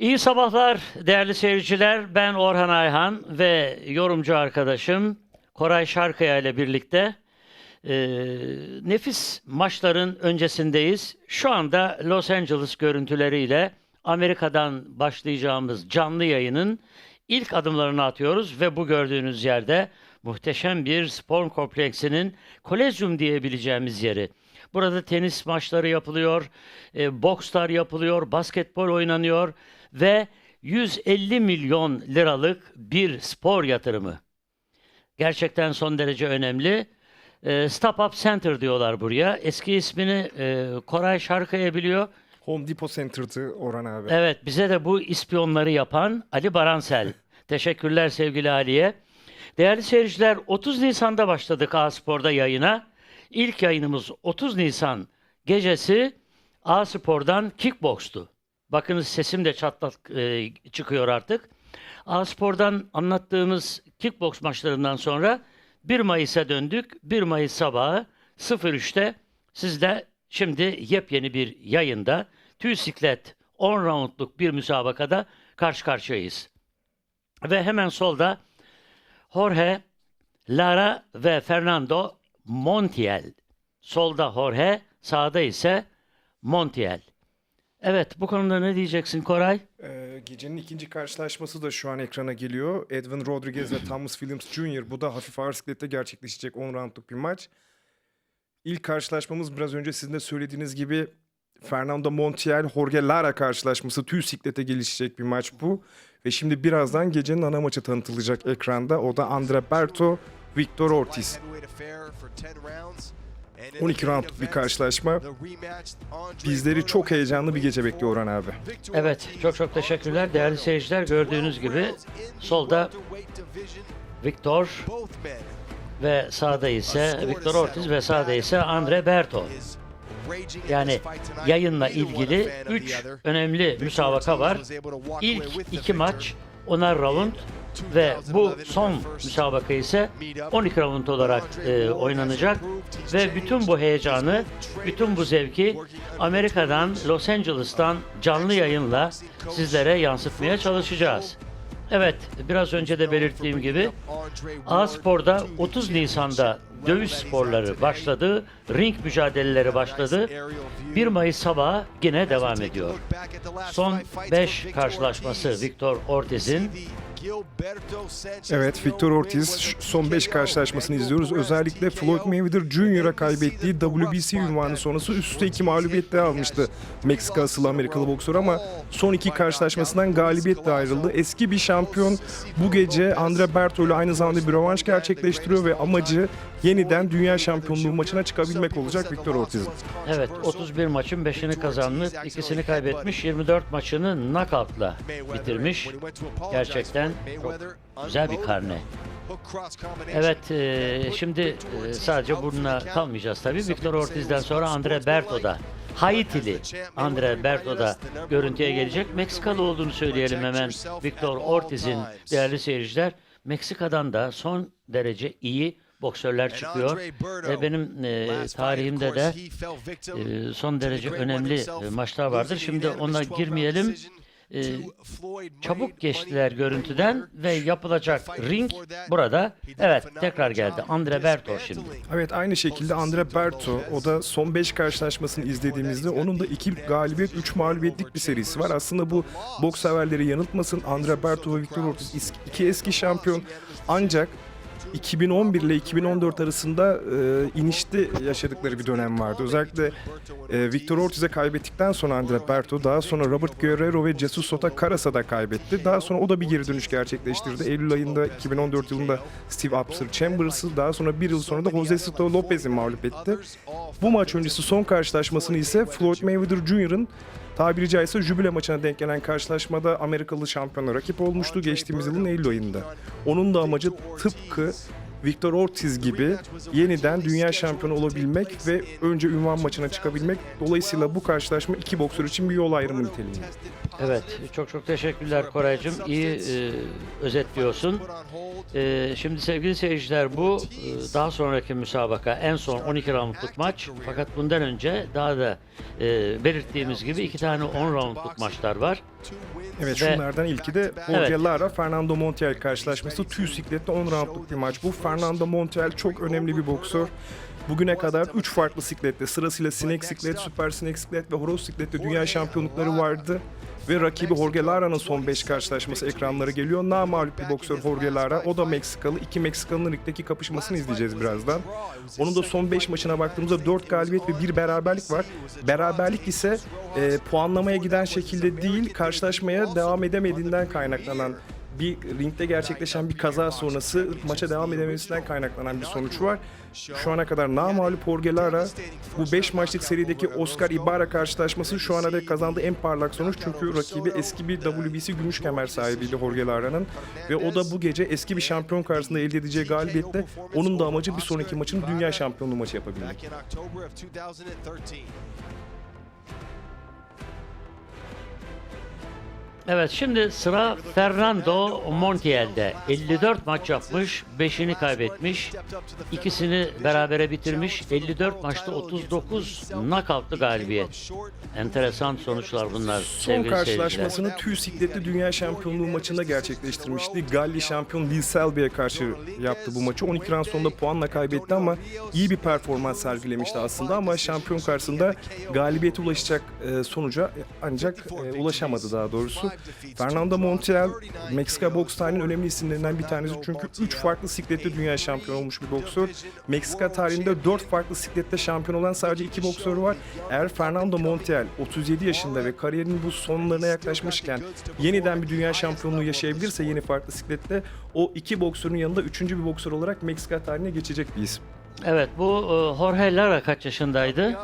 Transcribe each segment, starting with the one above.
İyi sabahlar değerli seyirciler. Ben Orhan Ayhan ve yorumcu arkadaşım Koray Şarkaya ile birlikte e, nefis maçların öncesindeyiz. Şu anda Los Angeles görüntüleriyle Amerika'dan başlayacağımız canlı yayının ilk adımlarını atıyoruz ve bu gördüğünüz yerde muhteşem bir spor kompleksinin kolezyum diyebileceğimiz yeri. Burada tenis maçları yapılıyor, e, bokslar yapılıyor, basketbol oynanıyor ve 150 milyon liralık bir spor yatırımı. Gerçekten son derece önemli. E, Stop Up Center diyorlar buraya. Eski ismini e, Koray Şarkaya biliyor. Home Depot Center'dı Orhan abi. Evet, bize de bu ispiyonları yapan Ali Baransel. Teşekkürler sevgili Ali'ye. Değerli seyirciler, 30 Nisan'da başladık A-Spor'da yayına. İlk yayınımız 30 Nisan gecesi A-Spor'dan kickbokstu. Bakınız sesim de çatlak e, çıkıyor artık. A-Spor'dan anlattığımız kickboks maçlarından sonra 1 Mayıs'a döndük. 1 Mayıs sabahı 03'te sizde şimdi yepyeni bir yayında tüy siklet 10 roundluk bir müsabakada karşı karşıyayız. Ve hemen solda Jorge, Lara ve Fernando Montiel. Solda Jorge, sağda ise Montiel. Evet, bu konuda ne diyeceksin Koray? Ee, gecenin ikinci karşılaşması da şu an ekrana geliyor. Edwin Rodriguez ve Thomas Williams Jr. Bu da hafif ağır siklette gerçekleşecek 10 roundluk bir maç. İlk karşılaşmamız biraz önce sizin de söylediğiniz gibi Fernando Montiel, Jorge Lara karşılaşması tüy siklete gelişecek bir maç bu. Ve şimdi birazdan gecenin ana maçı tanıtılacak ekranda. O da Andre Berto, Victor Ortiz. 12 roundluk bir karşılaşma. Bizleri çok heyecanlı bir gece bekliyor Orhan abi. Evet, çok çok teşekkürler. Değerli seyirciler, gördüğünüz gibi solda Victor ve sağda ise Victor Ortiz ve sağda ise Andre Berto. Yani yayınla ilgili 3 önemli müsabaka var. İlk iki maç onar round ve bu son müsabaka ise 12 round olarak e, oynanacak ve bütün bu heyecanı, bütün bu zevki Amerika'dan, Los Angeles'tan canlı yayınla sizlere yansıtmaya çalışacağız. Evet, biraz önce de belirttiğim gibi A-Spor'da 30 Nisan'da dövüş sporları başladı, ring mücadeleleri başladı. 1 Mayıs sabahı yine devam ediyor. Son 5 karşılaşması Victor Ortiz'in Evet, Victor Ortiz son 5 karşılaşmasını izliyoruz. Özellikle Floyd Mayweather Jr.'a kaybettiği WBC ünvanı sonrası üst üste 2 mağlubiyet de almıştı Meksika asıllı Amerikalı boksör ama son iki karşılaşmasından galibiyetle ayrıldı. Eski bir şampiyon bu gece Andre Berto ile aynı zamanda bir rövanş gerçekleştiriyor ve amacı yeniden dünya şampiyonluğu maçına çıkabilmek olacak Victor Ortiz'in. Evet 31 maçın 5'ini kazanmış, ikisini kaybetmiş, 24 maçını knockout'la bitirmiş. Gerçekten çok güzel bir karne. Evet e, şimdi e, sadece bununla kalmayacağız tabii. Victor Ortiz'den sonra Andre Berto da Haitili Andre Berto da görüntüye gelecek. Meksikalı olduğunu söyleyelim hemen Victor Ortiz'in değerli seyirciler. Meksika'dan da son derece iyi boksörler çıkıyor. Ve benim e, tarihimde de e, son derece önemli e, maçlar vardır. Şimdi ona girmeyelim. E, çabuk geçtiler görüntüden ve yapılacak ring burada. Evet tekrar geldi. Andre Berto şimdi. Evet aynı şekilde Andre Berto o da son 5 karşılaşmasını izlediğimizde onun da 2 galibiyet 3 mağlubiyetlik bir serisi var. Aslında bu boks severleri yanıltmasın. Andre Berto ve Victor Ortiz iki eski şampiyon ancak 2011 ile 2014 arasında e, inişte yaşadıkları bir dönem vardı. Özellikle e, Victor Ortiz'e kaybettikten sonra Andre Berto daha sonra Robert Guerrero ve Jesus Sota Caras'a da kaybetti. Daha sonra o da bir geri dönüş gerçekleştirdi. Eylül ayında 2014 yılında Steve Upser Chambers'ı daha sonra bir yıl sonra da Jose Soto Lopez'i mağlup etti. Bu maç öncesi son karşılaşmasını ise Floyd Mayweather Jr.'ın tabiri caizse jübile maçına denk gelen karşılaşmada Amerikalı şampiyona rakip olmuştu geçtiğimiz yılın Eylül ayında. Onun da amacı tıpkı Victor Ortiz gibi yeniden dünya şampiyonu olabilmek ve önce ünvan maçına çıkabilmek. Dolayısıyla bu karşılaşma iki boksör için bir yol ayrımı niteliğinde. Evet, çok çok teşekkürler Koraycığım. İyi e, özetliyorsun. E, şimdi sevgili seyirciler bu e, daha sonraki müsabaka en son 12 roundluk maç. Fakat bundan önce daha da e, belirttiğimiz gibi iki tane 10 roundluk maçlar var. Evet Ve- şunlardan ilki de Jorge Evet. Lara Fernando Montiel karşılaşması. Tüy siklette 10 roundluk bir maç. Bu Fernando Montiel çok önemli bir boksör. Bugüne kadar 3 farklı siklette sırasıyla sinek siklet, süper sinek siklet ve horoz siklette dünya şampiyonlukları vardı. Ve rakibi Jorge Lara'nın son 5 karşılaşması ekranlara geliyor. Namalup bir boksör Jorge Lara. O da Meksikalı. İki Meksikalı'nın ligdeki kapışmasını izleyeceğiz birazdan. Onun da son 5 maçına baktığımızda 4 galibiyet ve 1 beraberlik var. Beraberlik ise e, puanlamaya giden şekilde değil, karşılaşmaya devam edemediğinden kaynaklanan bir ringde gerçekleşen bir kaza sonrası maça devam edememesinden kaynaklanan bir sonuç var. Şu ana kadar namalup Jorge Lara bu 5 maçlık serideki Oscar Ibarra karşılaşması şu ana dek kazandığı en parlak sonuç. Çünkü rakibi eski bir WBC gümüş kemer sahibiydi Jorge Lara'nın. Ve o da bu gece eski bir şampiyon karşısında elde edeceği galibiyette onun da amacı bir sonraki maçın dünya şampiyonluğu maçı yapabilmek. Evet şimdi sıra Fernando Montiel'de. 54 maç yapmış, 5'ini kaybetmiş, ikisini berabere bitirmiş. 54 maçta 39 knockoutlı galibiyet. Enteresan sonuçlar bunlar Son sevgili seyirciler. karşılaşmasını tüy sikletli dünya şampiyonluğu maçında gerçekleştirmişti. Galli şampiyon Lee Selby'e karşı yaptı bu maçı. 12 round sonunda puanla kaybetti ama iyi bir performans sergilemişti aslında ama şampiyon karşısında galibiyete ulaşacak e, sonuca ancak e, ulaşamadı daha doğrusu. Fernando Montiel Meksika boks tarihinin önemli isimlerinden bir tanesi çünkü 3 farklı siklette dünya şampiyonu olmuş bir boksör. Meksika tarihinde 4 farklı siklette şampiyon olan sadece 2 boksör var. Eğer Fernando Montiel 37 yaşında ve kariyerinin bu sonlarına yaklaşmışken yeniden bir dünya şampiyonluğu yaşayabilirse yeni farklı siklette o iki boksörün yanında üçüncü bir boksör olarak Meksika tarihine geçecek bir isim. Evet bu e, Jorge Lara kaç yaşındaydı?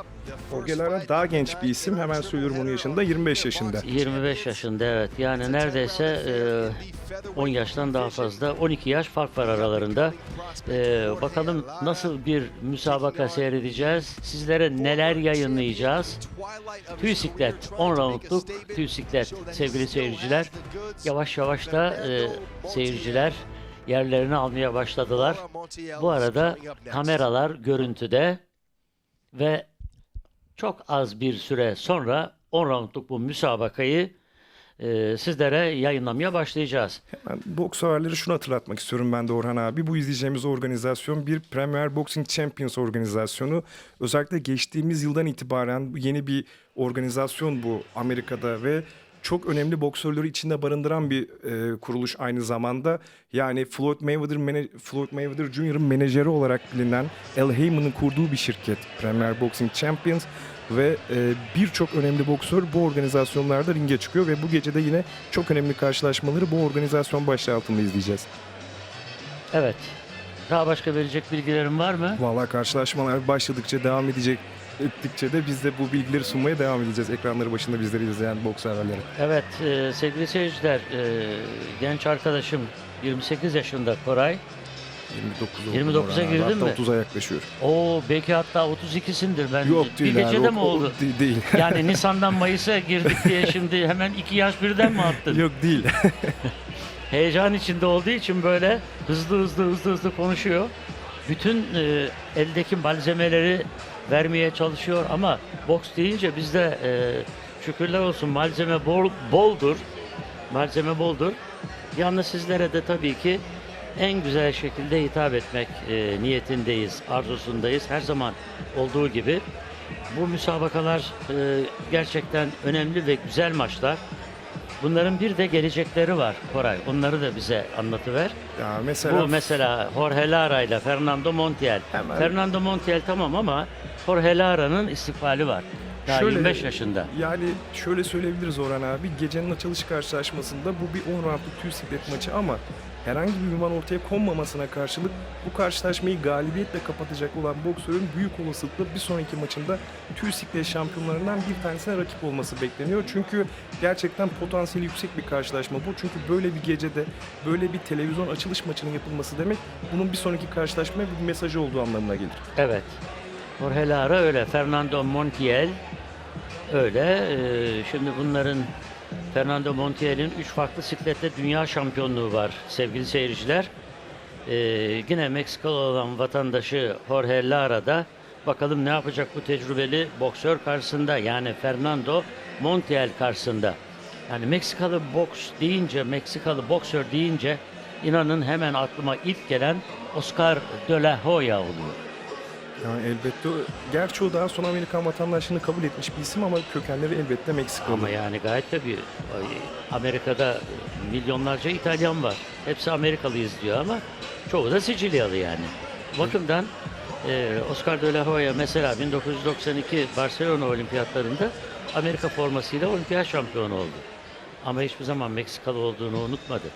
Jorge Lara daha genç bir isim. Hemen söylüyorum onun yaşında. 25 yaşında. 25 yaşında evet. Yani neredeyse e, 10 yaştan daha fazla. 12 yaş fark var aralarında. E, bakalım nasıl bir müsabaka seyredeceğiz. Sizlere neler yayınlayacağız. Tüy siklet 10 roundluk tüy siklet sevgili seyirciler. Yavaş yavaş da e, seyirciler yerlerini almaya başladılar. Bu arada kameralar görüntüde ve çok az bir süre sonra 10 roundluk bu müsabakayı e, sizlere yayınlamaya başlayacağız. Ben boks severleri şunu hatırlatmak istiyorum ben de Orhan abi. Bu izleyeceğimiz organizasyon bir Premier Boxing Champions organizasyonu. Özellikle geçtiğimiz yıldan itibaren yeni bir organizasyon bu Amerika'da ve çok önemli boksörleri içinde barındıran bir e, kuruluş aynı zamanda. Yani Floyd Mayweather, mene- Floyd Mayweather Jr.'ın menajeri olarak bilinen Al Heyman'ın kurduğu bir şirket Premier Boxing Champions ve e, birçok önemli boksör bu organizasyonlarda ringe çıkıyor ve bu gece de yine çok önemli karşılaşmaları bu organizasyon başlığı altında izleyeceğiz. Evet. Daha başka verecek bilgilerim var mı? Valla karşılaşmalar başladıkça devam edecek ettikçe de biz de bu bilgileri sunmaya devam edeceğiz ekranları başında bizleri izleyen boks severlere. Evet e, sevgili seyirciler e, genç arkadaşım 28 yaşında Koray. 29 oldu 29'a Orhan abi. girdin Hatta mi? 30'a yaklaşıyor. O belki hatta 32'sindir ben. Yok bir değil abi, gecede o- mi o oldu? de- değil. Yani Nisan'dan Mayıs'a girdik diye şimdi hemen iki yaş birden mi attın? Yok değil. heyecan içinde olduğu için böyle hızlı hızlı hızlı hızlı konuşuyor. Bütün e, eldeki malzemeleri vermeye çalışıyor ama boks deyince bizde e, şükürler olsun malzeme bol, boldur. Malzeme boldur. Yalnız sizlere de tabii ki en güzel şekilde hitap etmek e, niyetindeyiz, arzusundayız. Her zaman olduğu gibi. Bu müsabakalar e, gerçekten önemli ve güzel maçlar. Bunların bir de gelecekleri var Koray. Onları da bize anlatıver. ya mesela Bu mesela Jorge Lara ile Fernando Montiel. Hemen. Fernando Montiel tamam ama Jorge Lara'nın istikbali var. Daha Şöyle- 25 yaşında. Yani şöyle söyleyebiliriz Orhan abi. Gecenin açılış karşılaşmasında bu bir 10 roundluk tüy siklet maçı ama herhangi bir ünvan ortaya konmamasına karşılık bu karşılaşmayı galibiyetle kapatacak olan boksörün büyük olasılıkla bir sonraki maçında tüy siklet şampiyonlarından bir tanesine rakip olması bekleniyor. Çünkü gerçekten potansiyeli yüksek bir karşılaşma bu. Çünkü böyle bir gecede böyle bir televizyon açılış maçının yapılması demek bunun bir sonraki karşılaşmaya bir mesajı olduğu anlamına gelir. Evet. Jorge Lara öyle. Fernando Montiel öyle. Ee, şimdi bunların Fernando Montiel'in 3 farklı siklette dünya şampiyonluğu var sevgili seyirciler. Ee, yine Meksikalı olan vatandaşı Jorge Lara da bakalım ne yapacak bu tecrübeli boksör karşısında yani Fernando Montiel karşısında. Yani Meksikalı boks deyince, Meksikalı boksör deyince inanın hemen aklıma ilk gelen Oscar de la Hoya oluyor. Yani elbette gerçi o daha sonra Amerikan vatandaşlığını kabul etmiş bir isim ama kökenleri elbette Meksikalı. Ama yani gayet tabii Amerika'da milyonlarca İtalyan var. Hepsi Amerikalıyız diyor ama çoğu da Sicilyalı yani. Bakımdan e, Oscar de la Hoya mesela 1992 Barcelona Olimpiyatlarında Amerika formasıyla olimpiyat şampiyonu oldu. Ama hiçbir zaman Meksikalı olduğunu unutmadı.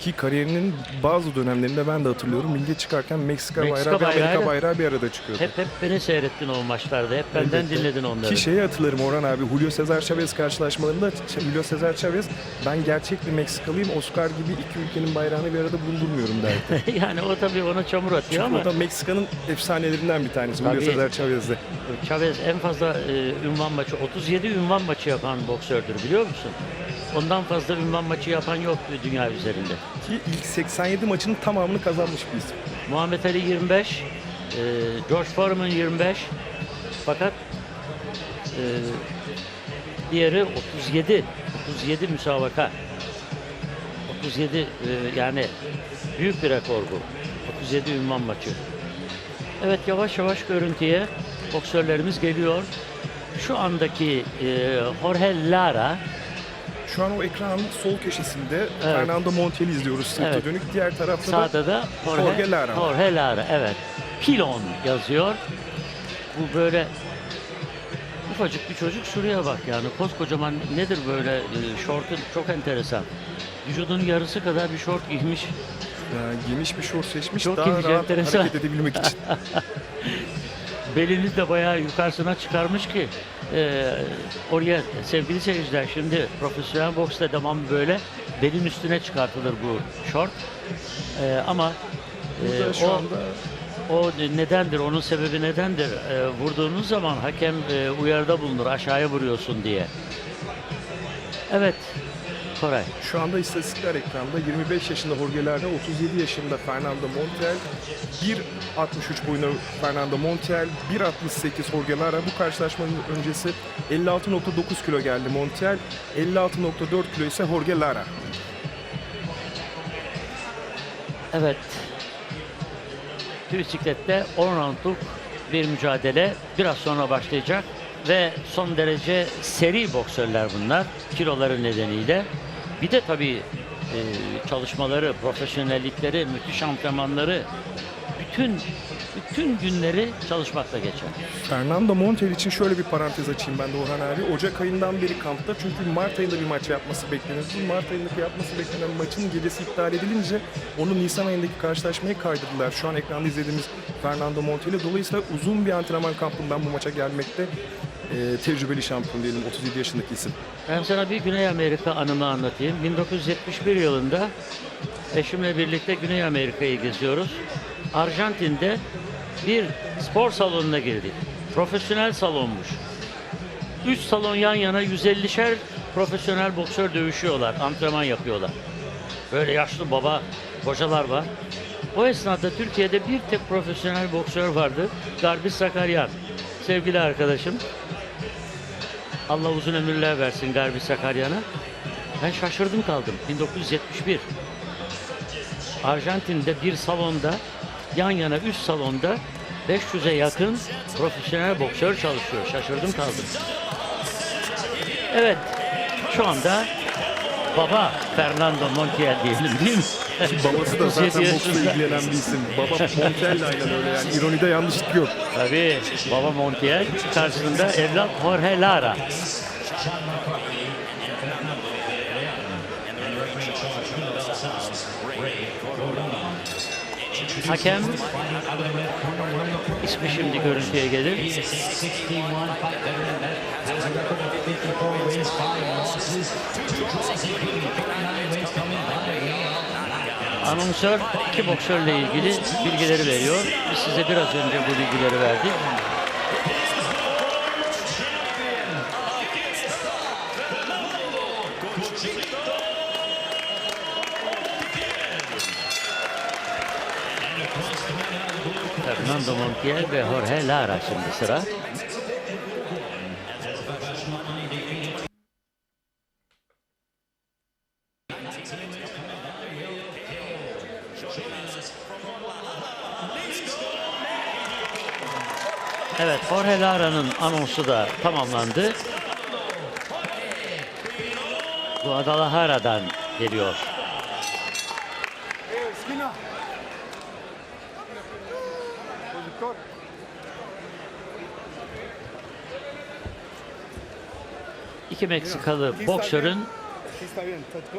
Ki kariyerinin bazı dönemlerinde ben de hatırlıyorum. Milli çıkarken Meksika, Meksika bayrağı ve Amerika bayrağı bir arada çıkıyordu. Hep hep beni seyrettin o maçlarda. Hep benden Elbette. dinledin onları. Ki şeyi hatırlarım Orhan abi, Julio Cesar Chavez karşılaşmalarında Julio Cesar Chavez ben gerçek bir Meksikalıyım, Oscar gibi iki ülkenin bayrağını bir arada bulundurmuyorum derdi. yani o tabii ona çamur atıyor Çünkü ama o da Meksika'nın efsanelerinden bir tanesi Julio Tabii. Cesar Chavez'de. Chavez en fazla e, ünvan maçı 37 ünvan maçı yapan boksördür biliyor musun? Ondan fazla ünvan maçı yapan yok dünya üzerinde. Ki ilk 87 maçının tamamını kazanmış bir isim. Muhammed Ali 25, e, George Foreman 25 fakat e, diğeri 37 37 müsabaka. 37 e, yani büyük bir rekor bu. 37 ünvan maçı. Evet yavaş yavaş görüntüye boksörlerimiz geliyor. Şu andaki e, Jorge Lara Şu an o ekranın sol köşesinde Fernando Montiel izliyoruz sırta Evet. dönük. Diğer tarafta da Sağda da Jorge, Jorge Lara. Jorge Lara, evet. Pilon yazıyor. Bu böyle ufacık bir çocuk şuraya bak yani koskocaman nedir böyle e, şortu çok enteresan. Vücudunun yarısı kadar bir şort giymiş. e, geniş bir şort seçmiş Çok daha ilginç, rahat enteresan. hareket edebilmek için. Belini de bayağı yukarısına çıkarmış ki e, oraya sevgili seyirciler şimdi profesyonel boksta devam böyle belin üstüne çıkartılır bu şort. E, ama e, şu o anda O nedendir, onun sebebi nedendir? Ee, vurduğunuz zaman hakem e, uyarıda bulunur, aşağıya vuruyorsun diye. Evet, Koray. Şu anda istatistikler ekranda 25 yaşında Jorge Lara, 37 yaşında Fernando Montiel, 1.63 boyunda Fernando Montiel, 1.68 Jorge Lara. Bu karşılaşmanın öncesi 56.9 kilo geldi Montiel, 56.4 kilo ise Jorge Lara. Evet. Bisikletle 10 roundluk bir mücadele biraz sonra başlayacak ve son derece seri boksörler bunlar kiloları nedeniyle. Bir de tabii e, çalışmaları, profesyonellikleri, müthiş antrenmanları bütün bütün günleri çalışmakla geçer. Fernando Montiel için şöyle bir parantez açayım ben de Orhan abi. Ocak ayından beri kampta çünkü Mart ayında bir maç yapması bekleniyordu. Mart ayındaki yapması beklenen maçın gecesi iptal edilince onu Nisan ayındaki karşılaşmaya kaydırdılar. Şu an ekranda izlediğimiz Fernando Montiel'e dolayısıyla uzun bir antrenman kampından bu maça gelmekte e, tecrübeli şampiyon diyelim 37 yaşındaki isim. Ben sana bir Güney Amerika anımı anlatayım. 1971 yılında eşimle birlikte Güney Amerika'yı geziyoruz. Arjantin'de bir spor salonuna girdik. Profesyonel salonmuş. Üç salon yan yana 150'şer profesyonel boksör dövüşüyorlar, antrenman yapıyorlar. Böyle yaşlı baba hocalar var. O esnada Türkiye'de bir tek profesyonel boksör vardı. Garbis Sakaryan. Sevgili arkadaşım. Allah uzun ömürler versin Garbi Sakaryan'a. Ben şaşırdım kaldım. 1971. Arjantin'de bir salonda yan yana 3 salonda 500'e yakın profesyonel boksör çalışıyor. Şaşırdım kaldım. Evet. Şu anda baba Fernando Montiel diyelim değil mi? Babası da 37 zaten boksla ilgilenen bir isim. Baba Montiel de aynen öyle yani. İronide yanlışlık yok. Tabii baba Montiel karşısında evlat Jorge Lara. Hakem ismi şimdi görüntüye gelir. Anonsör iki boksörle ilgili bilgileri veriyor. Biz size biraz önce bu bilgileri verdik. Montiel ve Jorge Lara şimdi sıra. Evet, Jorge Lara'nın anonsu da tamamlandı. Guadalajara'dan geliyor. İki Meksikalı boksörün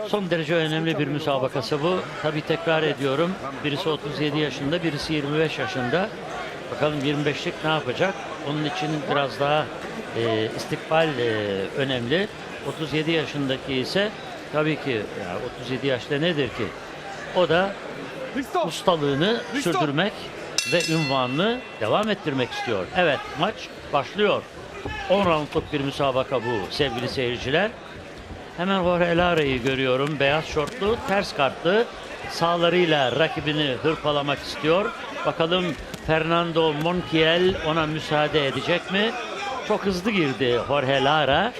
son derece önemli bir müsabakası bu. Tabi tekrar ediyorum. Birisi 37 yaşında, birisi 25 yaşında. Bakalım 25'lik ne yapacak? Onun için biraz daha e, istikbal e, önemli. 37 yaşındaki ise tabii ki ya 37 yaşta nedir ki? O da ustalığını sürdürmek ve ünvanını devam ettirmek istiyor. Evet maç başlıyor. 10 roundluk bir müsabaka bu sevgili seyirciler. Hemen Jorge Lara'yı görüyorum. Beyaz şortlu, ters kartlı. Sağlarıyla rakibini hırpalamak istiyor. Bakalım Fernando Montiel ona müsaade edecek mi? Çok hızlı girdi Jorge Lara.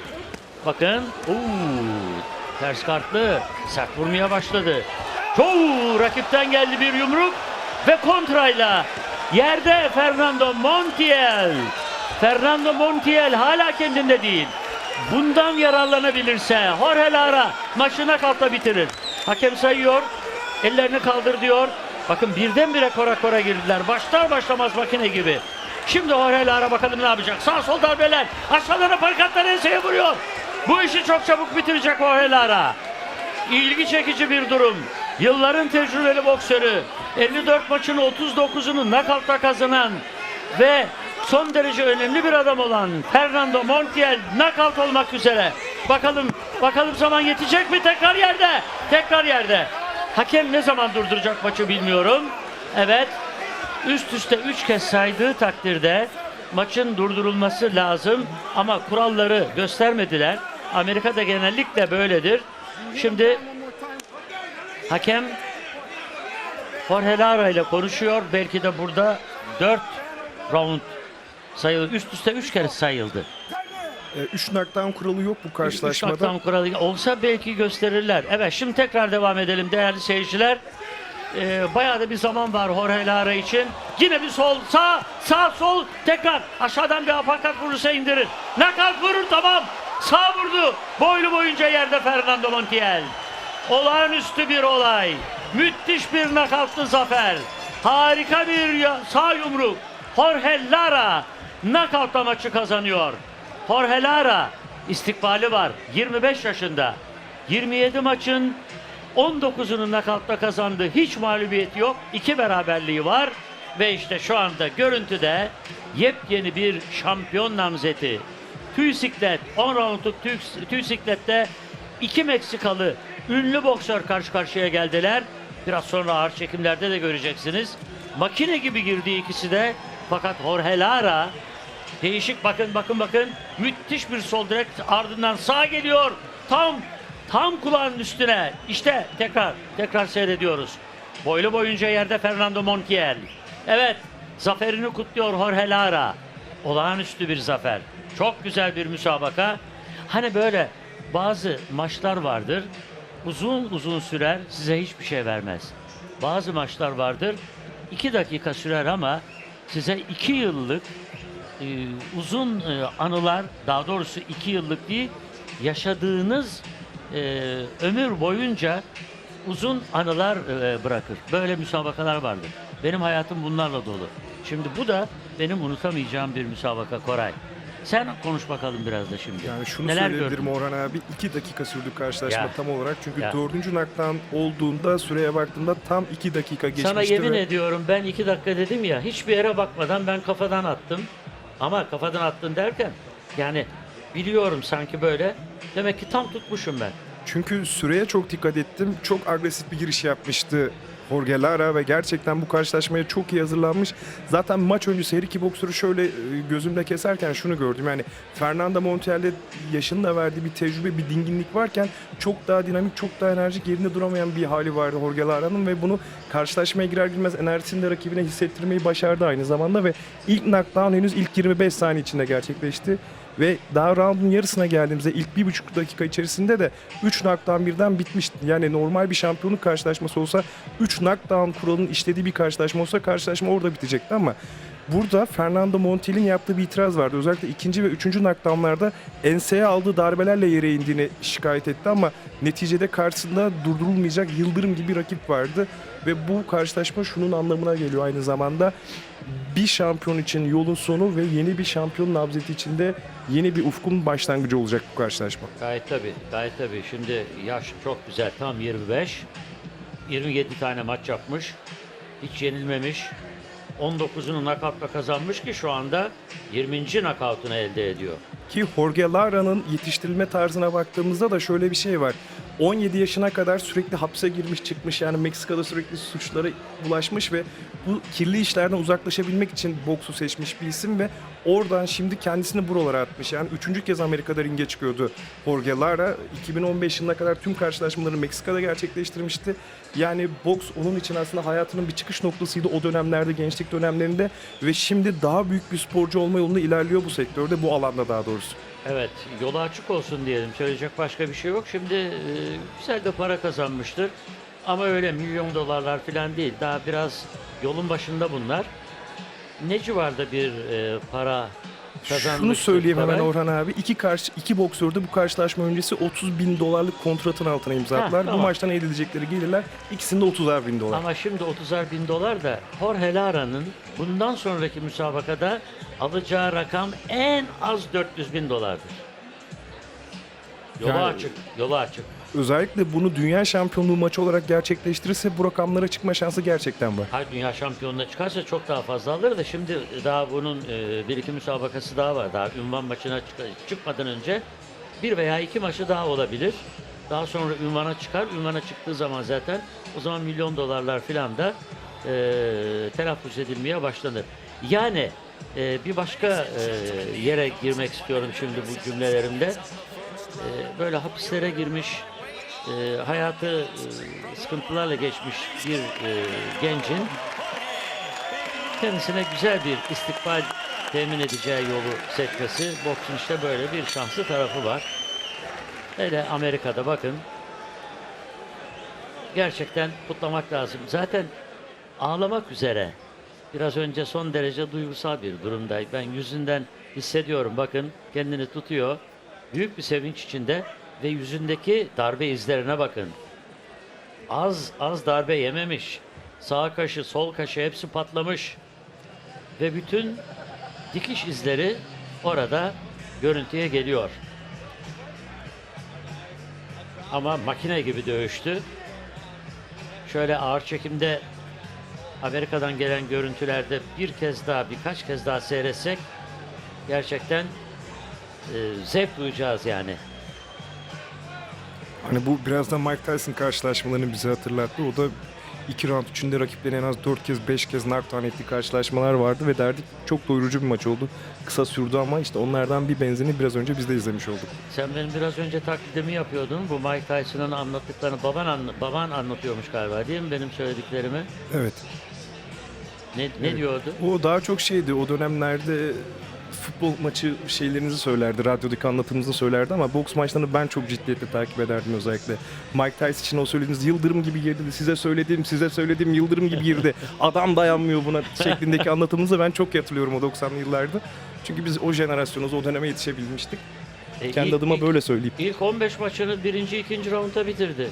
Bakın. Uuu, ters kartlı. Sert vurmaya başladı. Çoğu rakipten geldi bir yumruk ve kontrayla yerde Fernando Montiel. Fernando Montiel hala kendinde değil. Bundan yararlanabilirse Jorge Lara maçına kalkta bitirir. Hakem sayıyor. Ellerini kaldır diyor. Bakın birdenbire kora kora girdiler. Başlar başlamaz makine gibi. Şimdi Jorge Lara bakalım ne yapacak. Sağ sol darbeler. Aşağıdan parkatlar enseye vuruyor. Bu işi çok çabuk bitirecek Jorge Lara. İlgi çekici bir durum. Yılların tecrübeli boksörü. 54 maçın 39'unu nakavta kazanan ve son derece önemli bir adam olan Fernando Montiel nakavt olmak üzere. Bakalım bakalım zaman yetecek mi tekrar yerde? Tekrar yerde. Hakem ne zaman durduracak maçı bilmiyorum. Evet. Üst üste 3 kez saydığı takdirde maçın durdurulması lazım ama kuralları göstermediler. Amerika'da genellikle böyledir. Şimdi hakem Jorge Lara ile konuşuyor. Belki de burada 4 round sayıldı. Üst üste 3 kere sayıldı. 3 knockdown kuralı yok bu karşılaşmada. knockdown kuralı olsa belki gösterirler. Evet şimdi tekrar devam edelim değerli seyirciler. Ee, bayağı da bir zaman var Jorge Lara için. Yine bir sol, sağ, sağ, sol, tekrar aşağıdan bir apakat vurursa indirir. Knockout vurur tamam. Sağ vurdu. Boylu boyunca yerde Fernando Montiel. Olağanüstü bir olay. Müthiş bir knockoutlı zafer. Harika bir sağ yumruk. Jorge Lara knockoutla maçı kazanıyor. Jorge Lara istikbali var. 25 yaşında. 27 maçın 19'unu nakavtla kazandı. Hiç mağlubiyeti yok. İki beraberliği var. Ve işte şu anda görüntüde yepyeni bir şampiyon namzeti. Tüy siklet, 10 roundluk tüy, tüy siklette iki Meksikalı ünlü boksör karşı karşıya geldiler. Biraz sonra ağır çekimlerde de göreceksiniz. Makine gibi girdi ikisi de. Fakat Jorge Lara Değişik bakın bakın bakın. Müthiş bir sol direkt ardından sağ geliyor. Tam tam kulağının üstüne. İşte tekrar tekrar seyrediyoruz. Boylu boyunca yerde Fernando Montiel. Evet zaferini kutluyor Jorge Lara. Olağanüstü bir zafer. Çok güzel bir müsabaka. Hani böyle bazı maçlar vardır. Uzun uzun sürer size hiçbir şey vermez. Bazı maçlar vardır. iki dakika sürer ama size iki yıllık e, uzun e, anılar, daha doğrusu iki yıllık değil, yaşadığınız e, ömür boyunca uzun anılar e, bırakır. Böyle müsabakalar vardır. Benim hayatım bunlarla dolu. Şimdi bu da benim unutamayacağım bir müsabaka Koray. Sen konuş bakalım biraz da şimdi. Yani şunu Neler söyleyebilirim? Orhan abi 2 dakika sürdü karşılaşma Ya. tam olarak. Çünkü Ya. dördüncü naktan olduğunda süreye baktığımda tam 2 dakika geçmişti. Sana yemin ve ediyorum ben iki dakika dedim ya hiçbir yere bakmadan ben kafadan attım. Ama kafadan attın derken yani biliyorum sanki böyle. Demek ki tam tutmuşum ben. Çünkü süreye çok dikkat ettim. Çok agresif bir giriş yapmıştı Jorge Lara ve gerçekten bu karşılaşmaya çok iyi hazırlanmış. Zaten maç öncesi her iki boksörü şöyle e, gözümde keserken şunu gördüm. Yani Fernando Montiel'de yaşının da verdiği bir tecrübe, bir dinginlik varken çok daha dinamik, çok daha enerjik, yerinde duramayan bir hali vardı Jorge Lara'nın ve bunu karşılaşmaya girer girmez enerjisini de rakibine hissettirmeyi başardı aynı zamanda ve ilk knockdown henüz ilk 25 saniye içinde gerçekleşti. Ve daha roundun yarısına geldiğimizde ilk bir buçuk dakika içerisinde de 3 knockdown birden bitmişti. Yani normal bir şampiyonluk karşılaşması olsa 3 knockdown kuralının işlediği bir karşılaşma olsa karşılaşma orada bitecekti ama burada Fernando Montiel'in yaptığı bir itiraz vardı. Özellikle ikinci ve üçüncü knockdownlarda enseye aldığı darbelerle yere indiğini şikayet etti ama neticede karşısında durdurulmayacak yıldırım gibi bir rakip vardı. Ve bu karşılaşma şunun anlamına geliyor aynı zamanda bir şampiyon için yolun sonu ve yeni bir şampiyon nabzeti içinde yeni bir ufkun başlangıcı olacak bu karşılaşma. Gayet tabii, gayet tabii. Şimdi yaş çok güzel, tam 25. 27 tane maç yapmış. Hiç yenilmemiş. 19'unu nakavtla kazanmış ki şu anda 20. nakavtını elde ediyor. Ki Jorge Lara'nın yetiştirilme tarzına baktığımızda da şöyle bir şey var. 17 yaşına kadar sürekli hapse girmiş çıkmış yani Meksika'da sürekli suçlara bulaşmış ve bu kirli işlerden uzaklaşabilmek için boksu seçmiş bir isim ve oradan şimdi kendisini buralara atmış. Yani üçüncü kez Amerika'da ringe çıkıyordu Jorge Lara. 2015 yılına kadar tüm karşılaşmaları Meksika'da gerçekleştirmişti. Yani boks onun için aslında hayatının bir çıkış noktasıydı o dönemlerde, gençlik dönemlerinde ve şimdi daha büyük bir sporcu olma yolunda ilerliyor bu sektörde, bu alanda daha doğrusu. Evet, yolu açık olsun diyelim. Söyleyecek başka bir şey yok. Şimdi e, güzel de para kazanmıştır. Ama öyle milyon dolarlar falan değil. Daha biraz yolun başında bunlar. Ne civarda bir e, para kazanmış? Şunu söyleyeyim hemen Orhan abi. İki karşı iki boksör de bu karşılaşma öncesi 30 bin dolarlık kontratın altına imzaladılar. Ha, tamam. Bu maçtan elde edecekleri gelirler ikisinde 30'ar bin dolar. Ama şimdi 30'ar bin dolar da Jorge Lara'nın bundan sonraki müsabakada alacağı rakam en az 400 bin dolardır. Yolu Yani- açık, yolu açık. Özellikle bunu dünya şampiyonluğu maçı olarak gerçekleştirirse bu rakamlara çıkma şansı gerçekten var. Hayır dünya şampiyonuna çıkarsa çok daha fazla alır da şimdi daha bunun e, bir iki müsabakası daha var. Daha ünvan maçına çık- çıkmadan önce bir veya iki maçı daha olabilir. Daha sonra ünvana çıkar. Ünvana çıktığı zaman zaten o zaman milyon dolarlar filan da e, telaffuz edilmeye başlanır. Yani e, bir başka e, yere girmek istiyorum şimdi bu cümlelerimde. E, böyle hapislere girmiş, e, hayatı e, sıkıntılarla geçmiş bir e, gencin kendisine güzel bir istikbal temin edeceği yolu seçmesi. Boksun işte böyle bir şanslı tarafı var. Hele Amerika'da bakın gerçekten kutlamak lazım. Zaten ağlamak üzere. Biraz önce son derece duygusal bir durumdaydı. Ben yüzünden hissediyorum. Bakın kendini tutuyor. Büyük bir sevinç içinde ve yüzündeki darbe izlerine bakın. Az az darbe yememiş. Sağ kaşı, sol kaşı hepsi patlamış. Ve bütün dikiş izleri orada görüntüye geliyor. Ama makine gibi dövüştü. Şöyle ağır çekimde Amerika'dan gelen görüntülerde bir kez daha birkaç kez daha seyretsek gerçekten e, zevk duyacağız yani. Hani bu biraz da Mike Tyson karşılaşmalarını bize hatırlattı. O da iki round içinde rakipleri en az 4 kez 5 kez knockdown ettiği karşılaşmalar vardı ve derdik çok doyurucu bir maç oldu. Kısa sürdü ama işte onlardan bir benzerini biraz önce biz de izlemiş olduk. Sen benim biraz önce taklidimi yapıyordun. Bu Mike Tyson'ın anlattıklarını baban anla- baban anlatıyormuş galiba değil mi benim söylediklerimi? Evet. Ne, ne Evet. diyordu? O daha çok şeydi. O dönemlerde futbol maçı şeylerinizi söylerdi. Radyodaki anlatımınızı söylerdi ama boks maçlarını ben çok ciddiyetle takip ederdim özellikle. Mike Tyson için o söylediğiniz yıldırım gibi girdi. Size söyledim, size söyledim yıldırım gibi girdi. Adam dayanmıyor buna şeklindeki anlatımınızı ben çok hatırlıyorum o 90'lı yıllarda. Çünkü biz o jenerasyonuz, o döneme yetişebilmiştik. E, Kendi ilk- adıma ilk- böyle söyleyeyim. İlk 15 maçını birinci, ikinci raunda bitirdi.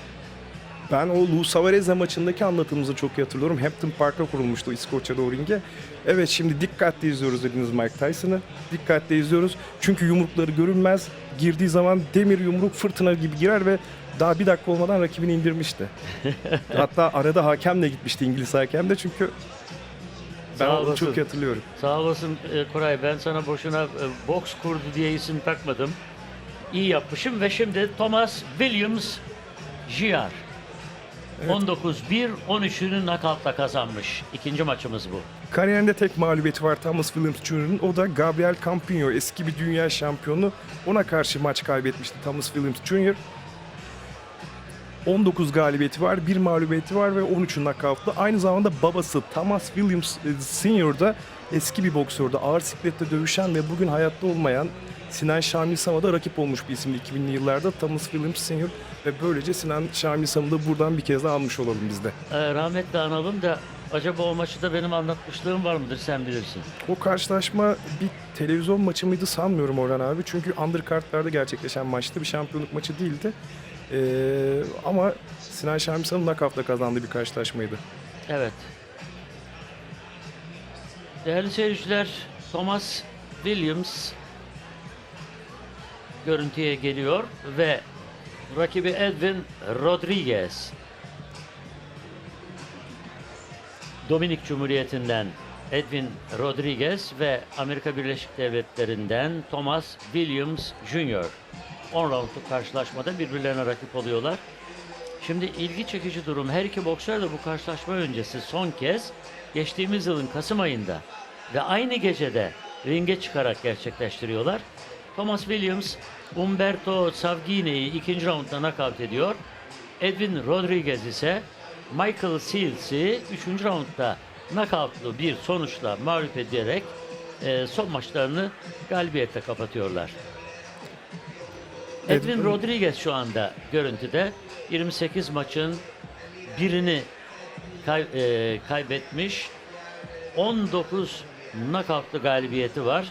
Ben o Lou Savarez'e maçındaki anlatımımızı çok iyi hatırlıyorum. Hampton Park'ta kurulmuştu İskoçya'da o ringe. Evet şimdi dikkatli izliyoruz dediniz Mike Tyson'ı. Dikkatli izliyoruz. Çünkü yumrukları görünmez. Girdiği zaman demir yumruk fırtına gibi girer ve daha bir dakika olmadan rakibini indirmişti. Hatta arada hakem de gitmişti İngiliz hakem de çünkü ben Sağ onu çok iyi hatırlıyorum. Sağ olasın e, Koray. Ben sana boşuna e, boks kurdu diye isim takmadım. İyi yapmışım ve şimdi Thomas Williams Jr. 19-1, 13'ünü nakavtla kazanmış. İkinci maçımız bu. Kariyerinde tek mağlubiyeti var Thomas Williams Jr.'ın. O da Gabriel Campino, eski bir dünya şampiyonu. Ona karşı maç kaybetmişti Thomas Williams Jr. 19 galibiyeti var, bir mağlubiyeti var ve 13'ün knockout'ta. Aynı zamanda babası Thomas Williams e, Sr. da eski bir boksördü. Ağır siklette dövüşen ve bugün hayatta olmayan Sinan Şamil Sam'a rakip olmuş bir isimdi 2000'li yıllarda Thomas Williams Sr. Ve böylece Sinan Şamil Sam'ı da buradan bir kez daha almış olalım biz de. E, rahmetli analım da acaba o maçı da benim anlatmışlığım var mıdır sen bilirsin. O karşılaşma bir televizyon maçı mıydı sanmıyorum Orhan abi. Çünkü undercardlarda gerçekleşen maçtı. Bir şampiyonluk maçı değildi. Ee, ama Sinan Şamisa'nın knockout'la kazandığı bir karşılaşmaydı. Evet. Değerli seyirciler, Thomas Williams görüntüye geliyor ve rakibi Edwin Rodriguez. Dominik Cumhuriyeti'nden Edwin Rodriguez ve Amerika Birleşik Devletleri'nden Thomas Williams Jr. 10 roundluk karşılaşmada birbirlerine rakip oluyorlar. Şimdi ilgi çekici durum her iki boksör de bu karşılaşma öncesi son kez geçtiğimiz yılın Kasım ayında ve aynı gecede ringe çıkarak gerçekleştiriyorlar. Thomas Williams Umberto Savgine'yi ikinci roundda knockout ediyor. Edwin Rodriguez ise Michael Seals'i üçüncü roundda knockoutlu bir sonuçla mağlup ederek e, son maçlarını galibiyetle kapatıyorlar. Edwin Edwin- Rodriguez şu anda görüntüde 28 maçın birini kay- e, kaybetmiş. 19 knockoutlu galibiyeti var.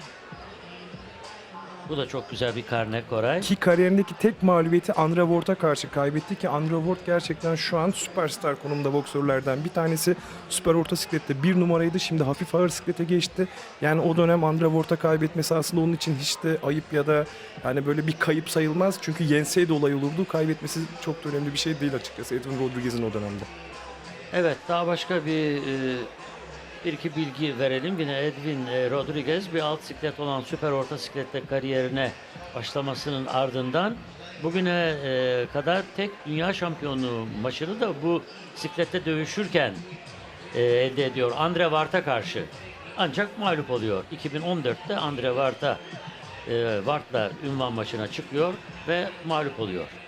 Bu da çok güzel bir karne Koray. Ki kariyerindeki tek mağlubiyeti Andre Ward'a karşı kaybetti ki Andre Ward gerçekten şu an süperstar konumda boksörlerden bir tanesi. Süper orta siklette bir numaraydı şimdi hafif ağır siklete geçti. Yani o dönem Andre Ward'a kaybetmesi aslında onun için hiç de ayıp ya da yani böyle bir kayıp sayılmaz. Çünkü yenseydi olay olurdu. Kaybetmesi çok da önemli bir şey değil açıkçası Edwin Rodriguez'in o dönemde. Evet daha başka bir e, bir iki bilgi verelim. Yine Edwin e, Rodriguez bir alt siklet olan süper orta siklette kariyerine başlamasının ardından bugüne e, kadar tek dünya şampiyonluğu maçını da bu siklette dövüşürken e, elde ediyor. Andre Vart'a karşı. Ancak mağlup oluyor. 2014'te Andre Vart'a Vart'la ünvan maçına çıkıyor ve mağlup oluyor.